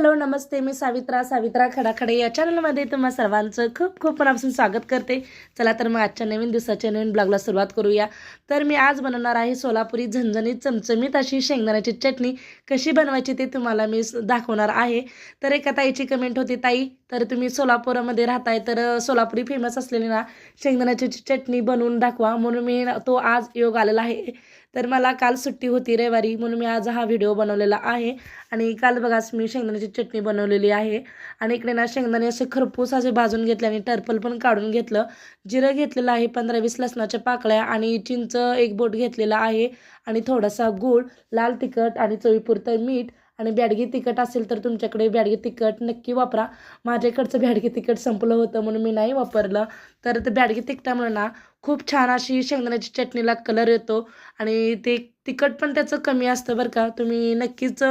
Hello नमस्ते. मी सावित्रा सावित्रा खडाखडे. या चॅनलमध्ये तुम्हा सर्वांचं खूप खूप मनापासून स्वागत करते. चला तर मग आजच्या नवीन दिवसाच्या नवीन ब्लॉगला सुरुवात करूया. तर मी आज बनवणार आहे सोलापुरी झणझणीत चमचमीत अशी शेंगदाण्याची चटणी. कशी बनवायची ते तुम्हाला मी दाखवणार आहे. तर एका ताईची कमेंट होती ताई तर तुम्ही सोलापुरामध्ये राहताय तर सोलापुरी फेमस असलेली ना शेंगदाण्याची चटणी बनवून दाखवा. म्हणून मी तो आज योग आलेला आहे. तर मला काल सुट्टी होती रविवारी म्हणून मी आज हा व्हिडिओ बनवलेला आहे. आणि काल बघाच मी शेंगदाण्याची चटणी बनवलेली आहे. आणि इकडे ना शेंगदाणे असे खरपूस असे भाजून घेतले आणि टर्पल पण काढून घेतलं. जिरं घेतलेलं आहे पंधरा वीस लसणाच्या पाकळ्या आणि चिंच एक बोट घेतलेला आहे. आणि थोडासा गूळ लाल तिखट आणि चवीपुरतं मीठ आणि बॅडगी तिखट असेल तर तुमच्याकडे बॅडगी तिखट नक्की वापरा. माझ्याकडचं बॅडगी तिखट संपलं होतं म्हणून मी नाही वापरलं. तर ते बॅडगी तिखटामुळे ना खूप छान अशी शेंगदाण्याची चटणीला कलर येतो आणि ते तिखट पण त्याचं कमी असतं बरं का. तुम्ही नक्कीच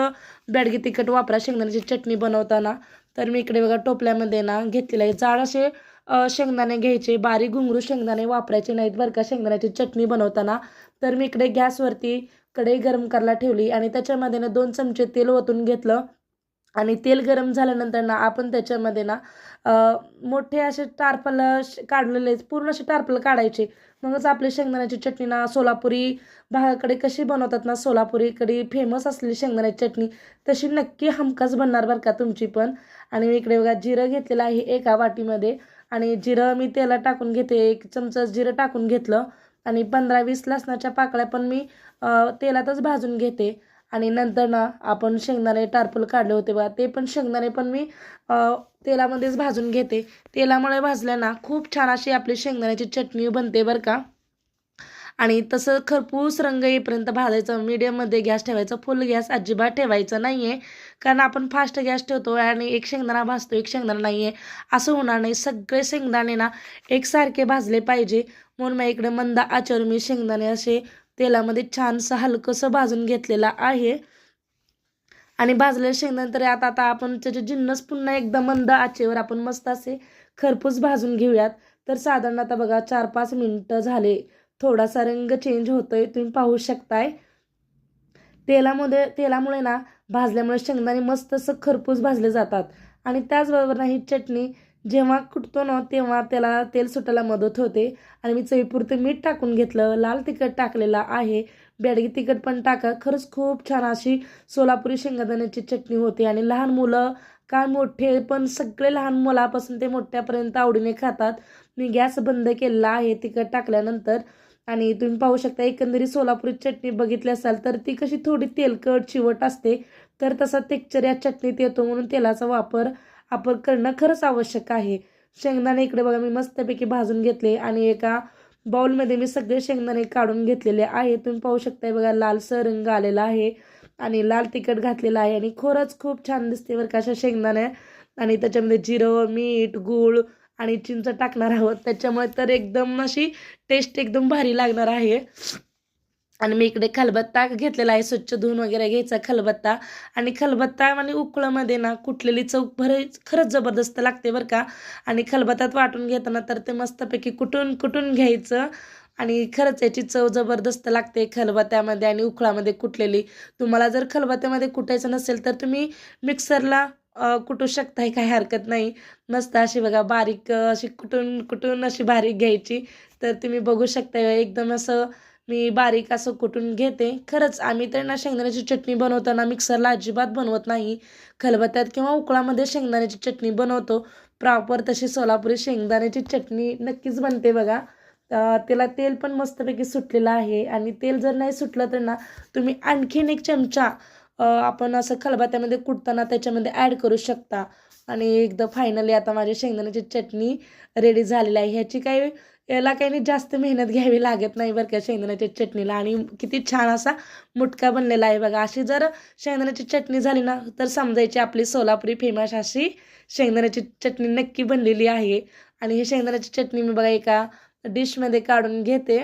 बॅडगी तिखट वापरा शेंगदाण्याची चटणी बनवताना. तर मी इकडे बघा टोपल्यामध्ये ना घेतलेलं आहे. जाड असे शेंगदाणे घ्यायचे. बारीक घुंगरू शेंगदाणे वापरायचे नाहीत बरं का शेंगदाण्याची चटणी बनवताना. तर मी इकडे गॅसवरती कढई गरम करायला ठेवली आणि त्याच्यामध्ये ना दोन चमचे तेल ओतून घेतलं. आणि तेल गरम झाल्यानंतर ना आपण त्याच्यामध्ये ना मोठे असे टारफल काढलेले पूर्ण असे टारफल काढायचे. मगच आपली शेंगदाण्याची चटणी ना सोलापुरी भागाकडे कशी बनवतात ना सोलापुरीकडे फेमस असलेली शेंगदाण्याची चटणी तशी नक्की हमखास बनणार बरं का तुमची पण. आणि मी इकडे बघा जिरं घेतलेलं आहे एका वाटीमध्ये. आणि जिरं मी तेलात टाकून घेते एक चमचा जिरं टाकून घेतलं. आणि पंधरा वीस लसणाच्या पाकळ्या पण मी तेलातच भाजून घेते. आणि नंतर ना आपण शेंगदाणे टारपल काढले होते बघा ते पण शेंगदाणे पण मी तेलामध्येच भाजून घेते. तेलामुळे भाजल्या ना खूप छान अशी आपली शेंगदाण्याची चटणी बनते बरं का. आणि तसं खरपूस रंग येईपर्यंत भाजायचं मीडियममध्ये गॅस ठेवायचा फुल गॅस अजिबात ठेवायचा नाही आहे कारण आपण फास्ट गॅस ठेवतो आणि एक शेंगदाणा भाजतो एक शेंगदाणा नाही आहे असं होणार नाही. सगळे शेंगदाणे ना एकसारखे भाजले पाहिजे. म्हणून मग इकडे मंद आचर मी शेंगदाणे असे तेलामध्ये छानसं हलकंसं भाजून घेतलेलं आहे. आणि भाजलेलं शेंगदाणे तरी आता आता आपण त्याचे जिन्नस पुन्हा एकदा मंद आचेवर आपण मस्त असे खरपूस भाजून घेऊयात. तर साधारण आता बघा चार पाच मिनटं झाले. थोडासा रंग चेंज होतोय तुम्ही पाहू शकताय. तेलामध्ये तेलामुळे ना भाजल्यामुळे शेंगदाणे मस्त असं खरपूस भाजले जातात. आणि त्याचबरोबर ना ही चटणी जेव्हा कुटतो ना तेव्हा त्याला तेल सुटायला मदत होते. आणि मी चवीपुरतं मीठ टाकून घेतलं लाल तिखट टाकलेलं आहे. बेडगी तिखट पण टाका. खरंच खूप छान अशी सोलापुरी शेंगदाण्याची चटणी होते. आणि लहान मुलं काय मोठे पण सगळे लहान मुलापासून ते मोठ्यापर्यंत आवडीने खातात. मी गॅस बंद केलेला आहे तिखट टाकल्यानंतर. आणि तुम्ही पाहू शकता एकंदरीत सोलापुरी चटणी बघितली असाल तर ती कशी थोडी तेलकट चिवट असते. तर तसा टेक्चर या चटणीत येतो म्हणून तेलाचा वापर आपण करणं खरंच आवश्यक आहे. शेंगदाणे इकडे बघा मी मस्तपैकी भाजून घेतले आणि एका बाउलमध्ये मी सगळे शेंगदाणे काढून घेतलेले आहे. तुम्ही पाहू शकताय बघा लालसर रंग आलेला आहे आणि लाल तिखट घातलेला आहे आणि खरंच खूप छान दिसते बरं का अशा शेंगदाण्या. आणि त्याच्यामध्ये जिरं मीठ गूळ आणि चिंच टाकणार आहोत. त्याच्यामुळे तर एकदम अशी टेस्ट एकदम भारी लागणार आहे. आणि मी इकडे खलबत्ता घेतलेला आहे. स्वच्छ धुवून वगैरे घ्यायचा खलबत्ता. आणि खलबत्ता आणि उकळमध्ये ना कुठलेली चव भर खरंच जबरदस्त लागते बरं का. आणि खलबत्त्यात वाटून घेताना तर ते मस्तपैकी कुटून कुटून घ्यायचं? आणि खरंच याची चव जबरदस्त लागते खलबत्त्यामध्ये आणि उकळामध्ये कुटलेली तुम्हाला जर खलबत्त्यामध्ये कुटायचं नसेल तर तुम्ही मिक्सरला कुटू शकताय काही हरकत नाही. मस्त अशी बघा बारीक अशी कुटून कुटून अशी बारीक घ्यायची. तर तुम्ही बघू शकता एकदम असं मी बारीक असं कुटून घेते. खरंच आम्ही तर ना शेंगदाण्याची चटणी बनवताना मिक्सरला अजिबात बनवत नाही. खलबत्त्यात किंवा उकळामध्ये शेंगदाण्याची चटणी बनवतो. प्रॉपर तशी सोलापुरी शेंगदाण्याची चटणी नक्कीच बनते बघा. त्याला तेल पण मस्तपैकी सुटलेलं आहे. आणि तेल जर नाही सुटलं तर ना तुम्ही आणखीन एक चमचा आपण असं खलबत्त्यामध्ये कुटताना त्याच्यामध्ये ॲड करू शकता. आणि एकदा फायनली आता माझी शेंगदाण्याची चटणी रेडी झालेली आहे. ह्याची काही याला काही नाही जास्त मेहनत घ्यावी लागत नाही बरं का शेंगदाण्याच्या चटणीला. आणि किती छान असा मुटका बनलेला आहे बघा. अशी जर शेंगदाण्याची चटणी झाली ना तर समजायची आपली सोलापुरी फेमस अशी शेंगदाण्याची चटणी नक्की बनलेली आहे. आणि ही शेंगदाण्याची चटणी मी बघा एका डिशमध्ये काढून घेते.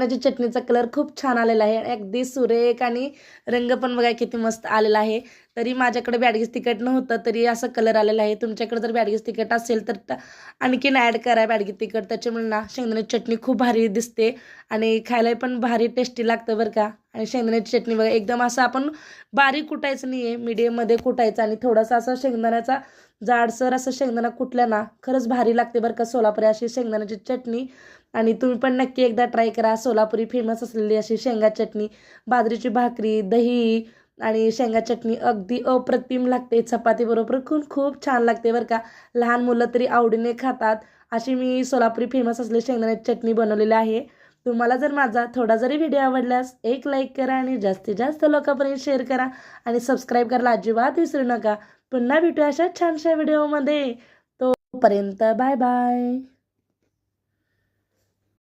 शेंगदाण्याची चटणीचा कलर खूप छान आलेला आहे. अगदी सुरेख आणि रंग पण बघा किती मस्त आलेला आहे. तरी माझ्याकडे बॅडगीस तिखट नव्हतं तरी असं कलर आलेला आहे. तुमच्याकडे जर बॅडगीस तिखट असेल तर आणखीन ॲड करा बॅडगी तिखट. त्याच्यामुळे ना शेंगदाण्याची चटणी खूप भारी दिसते आणि खायला पण भारी टेस्टी लागतं बरं का. आणि शेंगदाण्याची चटणी बघा एकदम असं आपण बारीक कुटायचं नाही आहे मीडियममध्ये कुटायचं आणि थोडासा असं शेंगदाण्याचा जाडसर असं शेंगदाणा कुटल्या ना खरंच भारी लागते बरं का सोलापुरी अशी शेंगदाण्याची चटणी. आणि तुम्ही पण नक्की एकदा ट्राय करा. सोलापुरी फेमस असलेली अशी शेंगा चटणी बाजरीची भाकरी दही आणि शेंगा चटणी अगदी अप्रतिम लागते. चपातीबरोबर खूप खूप छान लागते बरं का. लहान मुलं तरी आवडीने खातात. अशी मी सोलापुरी फेमस असलेली शेंगदाण्याची चटणी बनवलेली आहे. तुम्हाला जर माझा थोडा जरी व्हिडिओ आवडल्यास एक लाईक करा आणि जास्तीत जास्त लोकांपर्यंत शेअर करा आणि सबस्क्राईब करायला अजिबात विसरू नका. पुन्हा भेटूया अशा छानशा व्हिडिओमध्ये तोपर्यंत बाय बाय